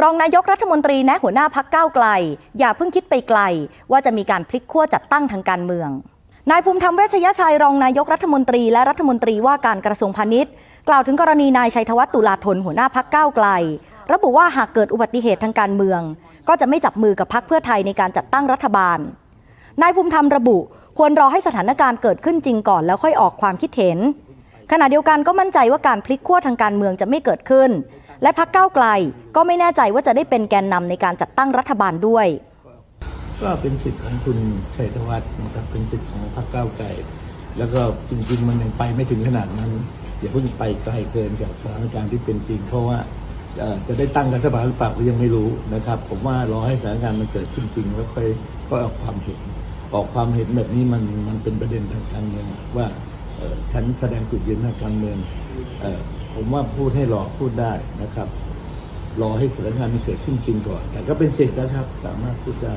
รองนายกรัฐมนตรีแนะหัวหน้าพักก้าวไกล อย่าเพิ่งคิดไปไกล ว่าจะมีการพลิกขั้วจัดตั้งทางการเมืองนายภูมิธรรมเวชยชัยรองนายกรัฐมนตรีและรัฐมนตรีว่าการกระทรวงพาณิชย์ กล่าวถึงกรณีนายชัยธวัฒน์ตุลาธนหัวหน้าพักก้าวไกล ระบุว่าหากเกิดอุบัติเหตุทางการเมือง ก็จะไม่จับมือกับพักเพื่อไทยในการจัดตั้งรัฐบาลนายภูมิธรรมระบุ ควรรอให้สถานการณ์เกิดขึ้นจริงก่อนแล้วค่อยออกความคิดเห็น ขณะเดียวกันก็มั่นใจว่าการพลิกขั้วทางการเมืองจะไม่เกิดขึ้น และพักก้าวไกลก็ไม่แน่ใจว่าจะได้เป็นแกนนำในการจัดตั้งรัฐบาลด้วย ก็เป็นสิทธิ์ของคุณชัยธวัฒน์นะครับเป็นสิทธิ์ของพรรคก้าวไกลแล้วก็จริงๆมันยังไปไม่ถึงขนาดนั้นอย่าเพิ่งไปไกลเกินกับสถานการณ์ที่เป็นจริงเพราะว่าจะได้ตั้งรัฐบาลหรือเปล่าก็ยังไม่รู้นะครับ ผมว่ารอให้สถานการณ์มันเกิดขึ้นจริงแล้วค่อยก็ออกความเห็น ออกความเห็นแบบนี้มันมันเป็นประเด็นทางการเมืองว่าฉันแสดงจุดยืนทางการเมืองเผมว่าพูดให้รอพูดได้นะครับ รอให้สถานการณ์มันเกิดขึ้นจริงก่อน แต่ก็เป็นสิทธิ์นะครับ สามารถพูดได้